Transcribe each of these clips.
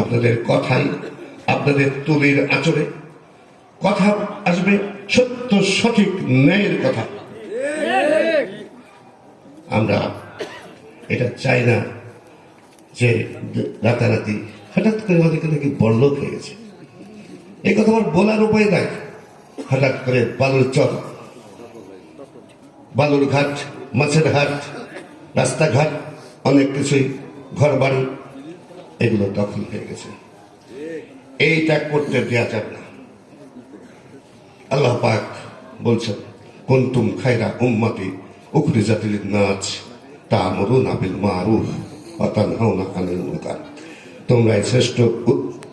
আপনাদের কথাই, আপনাদের তুলির আচরে কথা আসবে সত্য সঠিক ন্যায়ের কথা। আমরা এটা চাই না যে রাতারাতি হঠাৎ করে অনেকে নাকি বড়লোক হয়ে গেছে। এই কথা আমার বলার উপায় নাই। হঠাৎ করে বালুর চর, বালুর ঘাট, মাছের হাট, রাস্তাঘাট, অনেক কিছুই ঘর বাড়ি এগুলো দখল হয়ে গেছে। এইটা করতে দেওয়া যাবে না। আল্লাহ পাক বলছেন, কুনতুম খায়রা উম্মতি উখরিজাতিল নাচ তা'মুরুনা বিল মারুফ ওয়া তানহাউনা আনিল মুনকার। তোমরা এই শ্রেষ্ঠ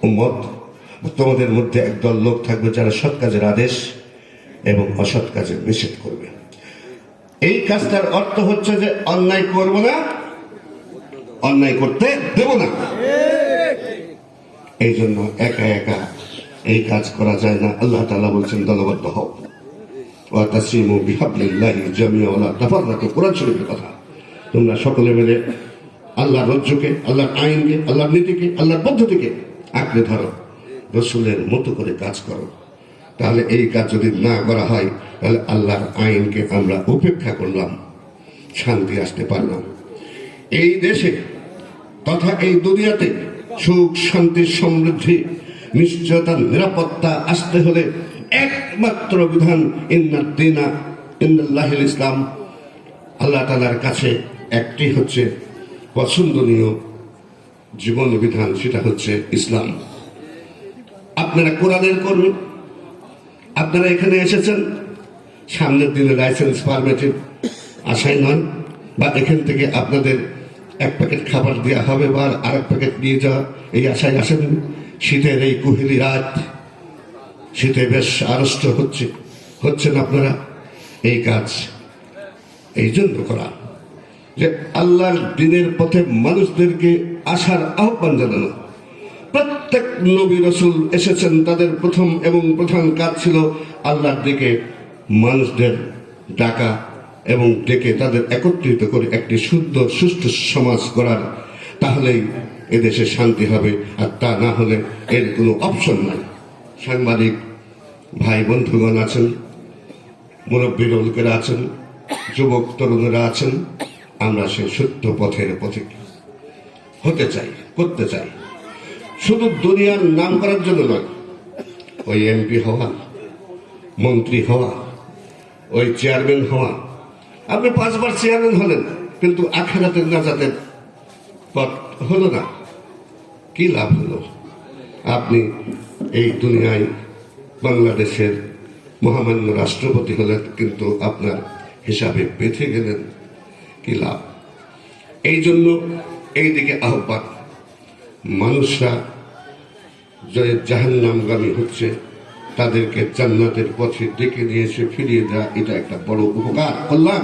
উম্মত, তোমাদের মধ্যে একদল লোক থাকবে যারা সৎ কাজের আদেশ এবং অসৎ কাজের নিষেধ করবে। এই কাজটার অর্থ হচ্ছে যে অন্যায় করব না অন্যায় করতে দেব না। এই জন্য একা একা এই কাজ করা যায় না। আল্লাহ তালা বলছেন, দলবদ্ধ হও। ওয়া তাসিমু বিহাবলিল্লাহি জামিআ ওয়া লা তাফাররাকু। কোরআন শরীফের কথা। তোমরা সকলে মিলে আল্লাহর রজ্জুকে, আল্লাহর আইনকে, আল্লাহর নীতিকে, আল্লাহর পদ্ধতিকে আঁকড়ে ধরো। রসুলের মতো করে কাজ করো। তাহলে এই কাজ যদি না করা হয়, তাহলে আল্লাহর আইনকে আমরা উপেক্ষা করলাম, শান্তি আসতে পারলাম। এই দেশে তথা এই দুনিয়াতে সুখ, শান্তি, সমৃদ্ধি, নিশ্চয়তা, নিরাপত্তা আসতে হলে একমাত্র বিধান ইন্নার দিনা ইন্দাল্লাহিল ইসলাম। আল্লাহ তালার কাছে একটি হচ্ছে পছন্দনীয় জীবন বিধান, সেটা হচ্ছে ইসলাম। আপনারা কোরআনের কর্মী, আপনারা এখানে এসেছেন, সামনের দিনে লাইসেন্স পারমিটের আশায় নয়, বা এখান থেকে আপনাদের এক প্যাকেট খাবার দেওয়া হবে বা আর এক প্যাকেট নিয়ে যাওয়া এই আশায় আসেন শীতের এই কুহেলি রাত, শীতে বেশ আড়ষ্ট হচ্ছে। হচ্ছেন আপনারা এই কাজ। এই জন্য করা যে আল্লাহর দিনের পথে মানুষদেরকে আসার আহ্বান জানানো। প্রত্যেক নবী রসুল এসেছেন, তাদের প্রথম এবং প্রধান কাজ ছিল আল্লাহর দিকে মানুষদের ডাকা। এবং ডেকে তাদের একত্রিত করে একটি শুদ্ধ, সুষ্ঠু সমাজ করার তাহলেই এদেশে শান্তি হবে, আর তা না হলে এর কোনো অপশন নাই। সাংবাদিক ভাই বন্ধুগণ আছেন, মুরব্বী লোকেরা আছেন, যুবক তরুণেরা আছেন, আমরা সেই সত্য পথের পথে হতে চাই, করতে চাই। শুধু দুনিয়ার নাম করার জন্য নয়, ওই এমপি হওয়া, মন্ত্রী হওয়া, ওই চেয়ারম্যান হওয়া আপনি পাঁচবার চেয়ারম্যান হলেন, কিন্তু আখেরাতের নাজাতের পথ হলো না। কি লাভ হলো? আপনি এই দুনিয়ায় বাংলাদেশের মহামান্য রাষ্ট্রপতি হলেন, কিন্তু আপনার হিসাবে বেঁধে গেলেন, কি লাভ? এই জন্য এই দিকে আহ্বান, মানুষরা যে জাহান্নামগামী হচ্ছে। তাদেরকে জান্নাতের পথে ডেকে নিয়ে এসে ফিরিয়ে দেওয়া এটা একটা বড় উপকার। কল্যাণ